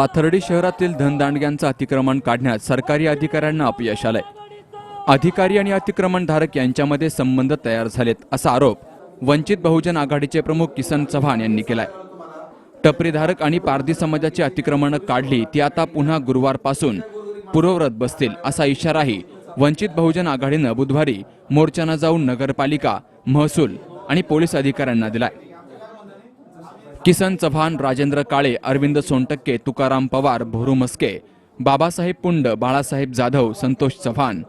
पाथर्डी शहरातील धनदांडग्यांचं अतिक्रमण काढण्यात सरकारी अधिकाऱ्यांना अपयश आलंय. अधिकारी आणि अतिक्रमणधारक यांच्यामध्ये संबंध तयार झालेत असा आरोप वंचित बहुजन आघाडीचे प्रमुख किसन चव्हाण यांनी केलाय. टपरीधारक आणि पारधी समाजाची अतिक्रमणं काढली ती आता पुन्हा गुरुवारपासून पूर्वव्रत बसतील असा इशाराही वंचित बहुजन आघाडीनं बुधवारी मोर्चानं जाऊन नगरपालिका महसूल आणि पोलीस अधिकाऱ्यांना दिलाय. किसन चव्हाण राजेंद्र काळे अरविंद सोनटक्के तुकाराम पवार भोरू मस्के बाबासाहेब पुंड बाळासाहेब जाधव संतोष चव्हाण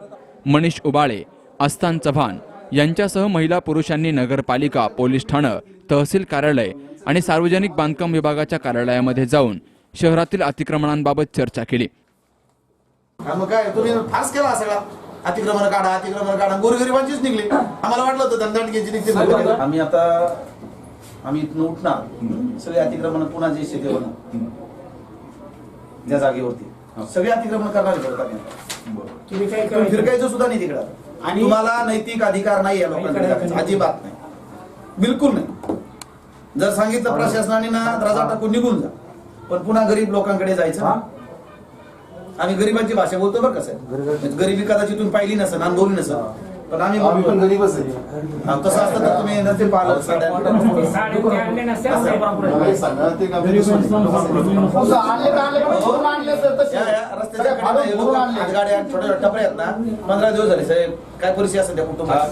मनीष उबाळे आस्थान चव्हाण यांच्यासह महिला पुरुषांनी नगरपालिका पोलीस ठाणं तहसील कार्यालय आणि सार्वजनिक बांधकाम विभागाच्या कार्यालयामध्ये जाऊन शहरातील अतिक्रमणांबाबत चर्चा केली. काय तुम्ही फास केला सगळा? अतिक्रमण काढा अतिक्रमण काढा. गोरगरिबांचीच निघली. आम्हाला वाटलं होतं आम्ही आता आम्ही इथून उठणार. सगळे अतिक्रमण पुन्हा जे शेती होणार त्या जागेवरती. सगळे अतिक्रमण करणार? तुम्ही काय तुम्ही फिरकायचं सुद्धा नाही तिकडे. आणि- तुम्हाला नैतिक अधिकार नाही या लोकांकडे. अजिबात नाही. बिलकुल नाही. जर सांगितलं प्रशासनाने ना रजा टाकून निघून जा. पण पुन्हा गरीब लोकांकडे जायचं आम्ही गरिबांची भाषा बोलतो बरं कसं गरिबी कदाचित तुम्ही पाहिली नसेल अनुभवली नसेल. पण आम्ही आम्ही पण बोलतो. गरीबच आहे हा, तसं असतं तर तुम्ही पाहिलं नाही सांगा, ते का तुम्ही असं आणले तर आणले पण भरून आणले सर तसे. या- या रस्त्याच्या सगळे कडेला हे फाडून लोक भरून आणले. हातगाड्या छोट्या छोट्या टपऱ्या आहेत ना पंधरा दिवस झाले साहेब काय परिस्थिती असेल त्या कुटुंबात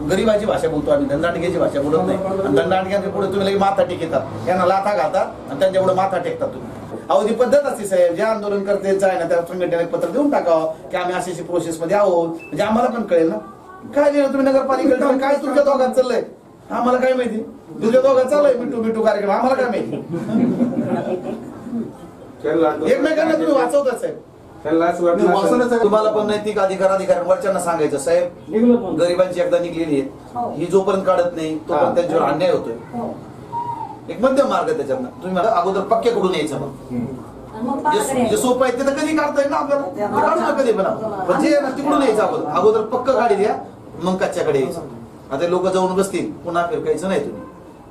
गरीबाची भाषा बोलतो आम्ही धंदाटक्याची भाषा बोलत नाही. आणि धंदाटक्याच्या पुढे तुम्ही लगेच माथा टेकतात. यांना लाथा घालतात आणि त्यांच्या पुढे माथा टेकतात तुम्ही. अहो ती पद्धत असते साहेब जे आंदोलन करते आहे ना त्या संघटनेला पत्र देऊन टाकावं की आम्ही अशी अशी प्रोसेस मध्ये आहोत. म्हणजे आम्हाला पण कळेल ना. काय नाही तुम्ही नगरपालिकेला काय तुमच्या दोघात चाललंय? आम्हाला काय माहिती? तुझ्या दोघात चाललंय मिठू मिठू कार्यक्रम. आम्हाला काय माहिती? एकमेकांना तुम्ही वाचवतात साहेब. तुम्हाला पण नैतिक अधिकार अधिकार वरच्यांना सांगायचं साहेब. गरिबांची एकदा निघलेली आहे ही. जोपर्यंत काढत नाही तोपर्यंत त्यांच्यावर अन्याय होतोय. एक मध्यम मार्ग आहे त्याच्यातनं. तुम्ही मला अगोदर पक्के कडून यायचं मग. जे जे सोपं आहे ते तर कधी काढता येईल ना आपल्याला? ते काढू ना कधी पण आपण. पण जे आहे ना तिकडून यायचं अगोदर अगोदर पक्क गाडी द्या मग कच्च्याकडे यायचं. आता लोक जाऊन बसतील पुन्हा फिरकायचं नाही तुम्ही.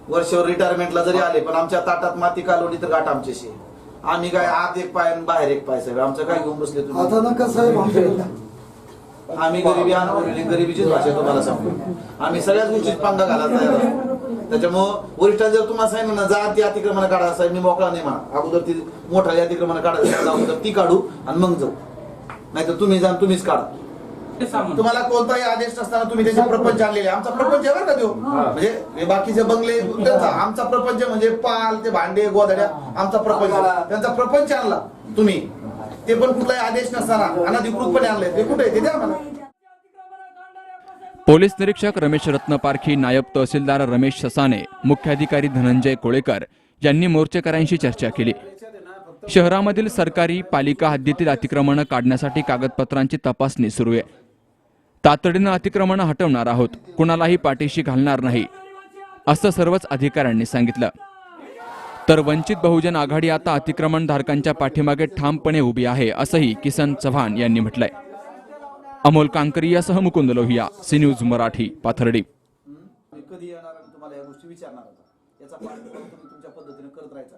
वर्षभर रिटायरमेंटला जरी आले पण आमच्या ताटात माती कालवली तर गाठ आमच्याशी आहे. आम्ही काय आत एक पाय आणि बाहेर एक पाय साहेब आमचं काय घेऊन बसले तुम्ही? आता नका साहेब आमच्याकडे? आम्ही गरिबी अनुभवलेली गरिबीचीच भाषा तुम्हाला सांगतो. आम्ही सगळ्याच गोष्टीत पांगा घालायला तयार आहोत. त्याच्यामुळं वरिष्ठांनी जर तुम्हाला सांगितलं ना जा ती अतिक्रमण काढा साहेब मी मोकळा नाही म्हणा. अगोदर ती मोठा अतिक्रमण काढा अगोदर ती काढू आणि मग जाऊ. नाहीतर तुम्ही जा तुम्हीच काढा. तुम्हाला कोणताही आदेश नसताना तुम्ही त्याचे प्रपंच आणलेले. आमचा प्रपंच आहे बरं का तो. म्हणजे हे बाकीचे बंगले त्यांचा आमचा प्रपंच म्हणजे पाल ते भांडे गोधड्या आमचा प्रपंच त्यांचा प्रपंच आणला तुम्ही. ते पण कुठलाही आदेश नसताना अनधिकृतपणे आणले. ते कुठे आहे? ते द्या मला पोलीस निरीक्षक रमेश रत्नपारखी नायब तहसीलदार रमेश ससाने मुख्याधिकारी धनंजय कोळेकर यांनी मोर्चेकऱ्यांशी चर्चा केली. शहरामधील सरकारी पालिका हद्दीतील अतिक्रमणं काढण्यासाठी कागदपत्रांची तपासणी सुरू आहे. तातडीनं अतिक्रमणं हटवणार आहोत. कुणालाही पाठीशी घालणार नाही. असं सर्वच अधिकाऱ्यांनी सांगितलं. तर वंचित बहुजन आघाडी आता अतिक्रमणधारकांच्या पाठीमागे ठामपणे उभी आहे असंही किसन चव्हाण यांनी म्हटलंय. अमोल कांकरी यासह मुकुंद लोहिया सी न्यूज मराठी पाथर्डी. कधी येणार तुम्हाला या गोष्टी विचारणार होता. याचा पाठ तुम्ही तुमच्या पद्धतीने करत राहायचा.